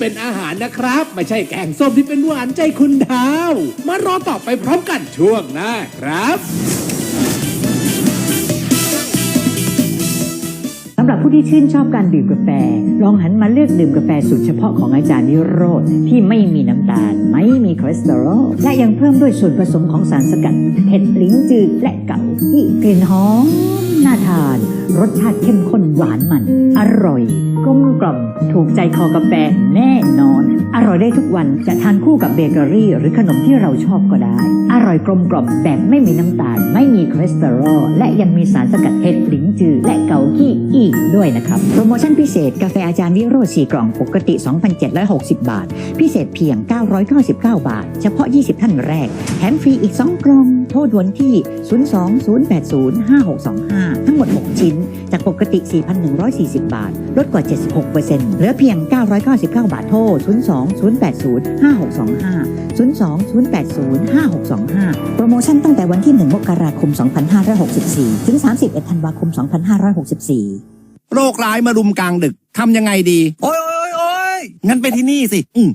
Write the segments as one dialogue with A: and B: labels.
A: เป็นอาหารนะครับ ไม่ใช่แกงส้มที่เป็นหวานใจคุณดาว มารอต่อไปพร้อมกันช่วงหน้าครับ
B: สำหรับผู้ที่ชื่นชอบการดื่มกาแฟ ลองหันมาเลือกดื่มกาแฟสูตรเฉพาะของอาจารย์นิโรธที่ไม่มีน้ำตาล ไม่มีคอเลสเตอรอลและยังเพิ่มด้วยส่วนผสมของสารสกัดเห็ดลิ้นจืดและเก่าที่กลิ่นหอม น่าทาน รสชาติเข้มข้นหวานมัน อร่อยกลมกล่อมถูกใจคอกาแฟแน่นอน อร่อยได้ทุกวันจะทานคู่กับเบเกอรี่ หรือขนมที่เราชอบก็ได้ อร่อยกลมกล่อมแบบไม่มีน้ำตาล ไม่มีคอเลสเตอรอลและยังมีสารสกัดเห็ดลิ้นจืดและเกากี้อีกด้วยนะครับ โปรโมชั่นพิเศษกาแฟอาจารย์วิโรจน์4กล่องปกติ 2,760 บาท พิเศษเพียง 999 บาท เฉพาะ 20 ท่านแรกแถมฟรีอีก 2 กล่อง ทรด่วนที่ 020805625 ทั้งหมด 6 ชิ้น จากปกติ 4,140 บาท ลดกว่า 76%เหลือเพียง 999 บาทโทร 020805625 020805625 โปรโมชั่นตั้งแต่วันที่ 1 มกราคม 2564 ถึง 31 ธันวาคม 2564
C: โรคร้ายมารุมกลางดึกทำยังไงดี โอ้ยโอ้ยโอ้ยงั้นไปที่นี่สิ อืม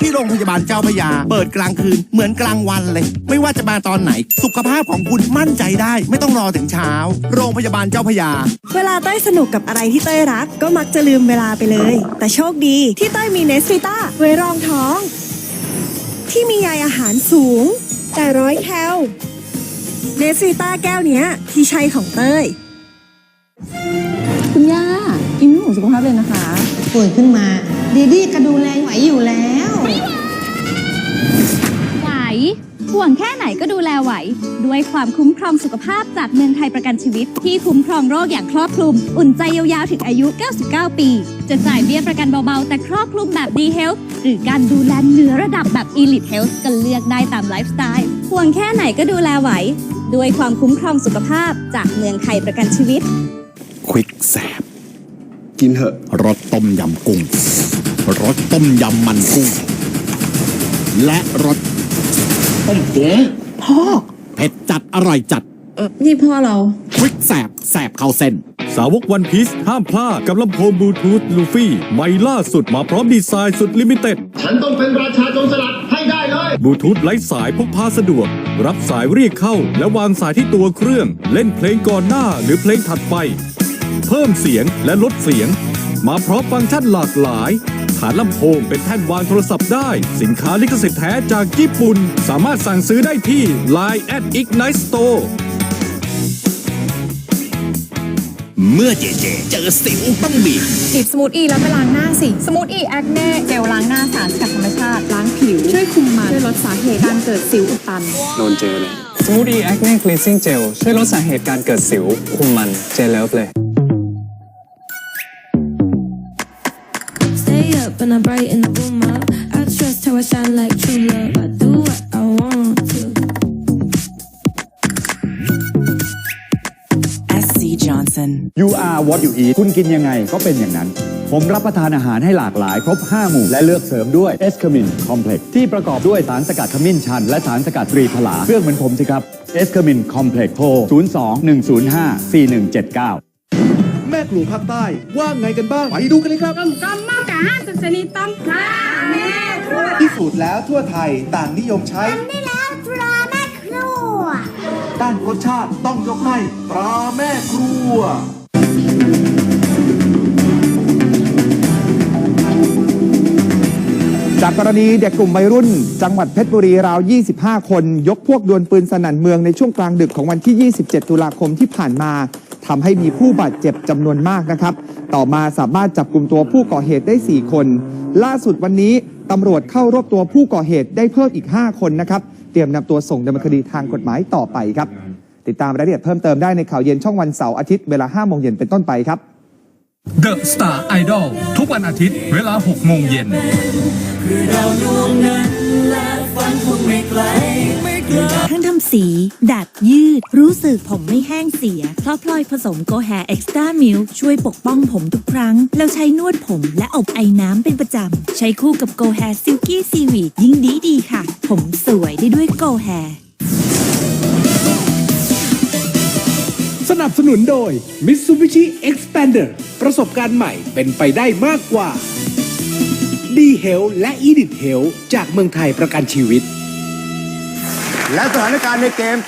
C: ที่โรงพยาบาลเจ้าพระยา เปิดกลางคืนเหมือนกลางวันเลย ไม่ว่าจะมาตอนไหน สุขภาพของคุณมั่นใจได้ ไม่ต้องรอถึงเช้า โรงพยาบาลเจ้าพระยา
D: เวลาเต้ยสนุกกับอะไรที่เต้ยรัก ก็มักจะลืมเวลาไปเลย แต่โชคดีที่เต้ยมีเนสฟิต้าไว้รองท้อง ที่มีใยอาหารสูง แต่ร้อยแคลเนสฟิต้าแก้วเนี้ย ที่ใช่ของเต้ย
E: คุณย่ากินหมูสุขภาพเลยนะคะ
F: ป่วยขึ้นมา ดีดีก็ดูแลไหวอยู่แล้ว
G: ไหว ห่วงแค่ไหนก็ดูแลไหว ด้วยความคุ้มครองสุขภาพจากเมืองไทยประกันชีวิต ที่คุ้มครองโรคอย่างครอบคลุม อุ่นใจยาวๆ ถึงอายุ 99 ปี จะจ่ายเบี้ยประกันเบาๆ แต่ครอบคลุมแบบดีเฮลท์หรือการดูแลเหนือระดับแบบ Elite Health ก็เลือกได้ตามไลฟ์สไตล์ ห่วงแค่ไหนก็ดูแลไหว ด้วยความคุ้มครองสุขภาพจากเมืองไทยประกันชีวิต
H: ควิกแสบกินเหอะรสต้มยำกุ้ง รสต้มยำมันกุ้งและรสต้มก๋พ่อเผ็ดจัดอร่อยจัด
E: เออนี่พ่อเรา
H: ควิกแสบแสบเข้าเส้น
I: สาวกวันพีซห้ามพลาดกับลำโพงบลูทูธลูฟี่ใหม่ล่าสุดมาพร้อมดีไซน์สุดลิมิเต็ด
J: ฉันต้องเป็นราชาโจรสลัดให้ได้เลย
I: บลูทูธไร้สายพกพาสะดวก รับสายเรียกเข้า และวางสายที่ตัวเครื่อง เล่นเพลงก่อนหน้าหรือเพลงถัดไป เพิ่มเสียงและลดเสียง มาพร้อมฟังก์ชันหลากหลาย ฐานลำโพงเป็นแท่นวางโทรศัพท์ได้ สินค้าลิขสิทธิ์แท้จากญี่ปุ่น สามารถสั่งซื้อได้ที่ Line at Ignite Store
H: เมื่อเจเจ เจอสิวต้องบีบ
E: จิบสมูทอีแล้วไปล้างหน้าสิ สมูทอีแอคเน่เจลล้างหน้าสารสกัดธรรมชาติ ล้างผิว ช่วยคุมมัน ช่วยลดสาเหตุการเกิดสิวอุดตัน
K: โดนเจอเลย สมูทอีแอคเน่คลีนซิ่งเจลช่วยลดสาเหตุการเกิดสิว คุมมัน เจลเลิฟเลย
L: up and I brighten the room up. I trust how I shine like true love. I do what I want to.
M: SC Johnson
N: You are what you eat คุณกินยังไงก็เป็นอย่างนั้น ผมรับประทานอาหารให้หลากหลาย ครบ 5 หมู่ และเลือกเสริมด้วยเอสคามินคอมเพล็กที่ประกอบด้วยสารสกัดขมิ้นชัน และสารสกัดตรีผลาเครื่องเหมือนผมสิครับเอสคามินคอมเพล็กโทร 02 105 4179
O: แม่ครัวภาคใต้ ว่าไงกันบ้าง ไปดูกันเลยครับ
L: ก็มา กะห้าสุสนิตังค่ะแม่ครัว
O: พิสูจน์แล้วทั่วไทยต่างนิยมใช้
L: ได้แล้วตราแม่ครัว
O: ด้านรสชาติต้องยกให้ตราแม่ครัว
P: จากกรณีเด็กกลุ่มวัยรุ่น จังหวัดเพชรบุรีราว 25 คน ยกพวกดวลปืนสนั่นเมืองในช่วงกลางดึกของวันที่ 27 ตุลาคมที่ผ่านมา ทำให้มีผู้บาดเจ็บจำนวนมากนะครับ ต่อมาสามารถจับกลุ่มตัวผู้ก่อเหตุได้ 4 คน ล่าสุดวันนี้ตำรวจเข้ารวบตัวผู้ก่อเหตุได้เพิ่มอีก 5 คนนะครับ เตรียมนำตัวส่งดำเนินคดีทางกฎหมายต่อไปครับ ติดตามรายละเอียดเพิ่มเติมได้ในข่าวเย็นช่องวันเสาร์อาทิตย์เวลา5โมงเย็นเป็นต้นไปครับ
I: The Star Idol ทุกวันอาทิตย์เวลา6โมงเย็น
Q: เครื่องทำ สี ดัดยืด รู้สึกผมไม่แห้งเสีย เพราะพลอยผสมโกแฮเอ็กซ์ตร้ามิลช่วยปกป้องผมทุกครั้ง แล้วใช้นวดผมและอบไอ้น้ำเป็นประจำ ใช้คู่กับโกแฮซิลกี้ซีวีดยิ่งดีดีค่ะ ผมสวยได้ด้วยโกแฮ
A: สนับสนุนโดย Mitsubishi Expander ประสบการณ์ใหม่เป็นไปได้มากกว่า ดีเฮลและอีดิทเฮลจากเมืองไทยประกันชีวิต
O: และสถานการณ์ในเกมต่อ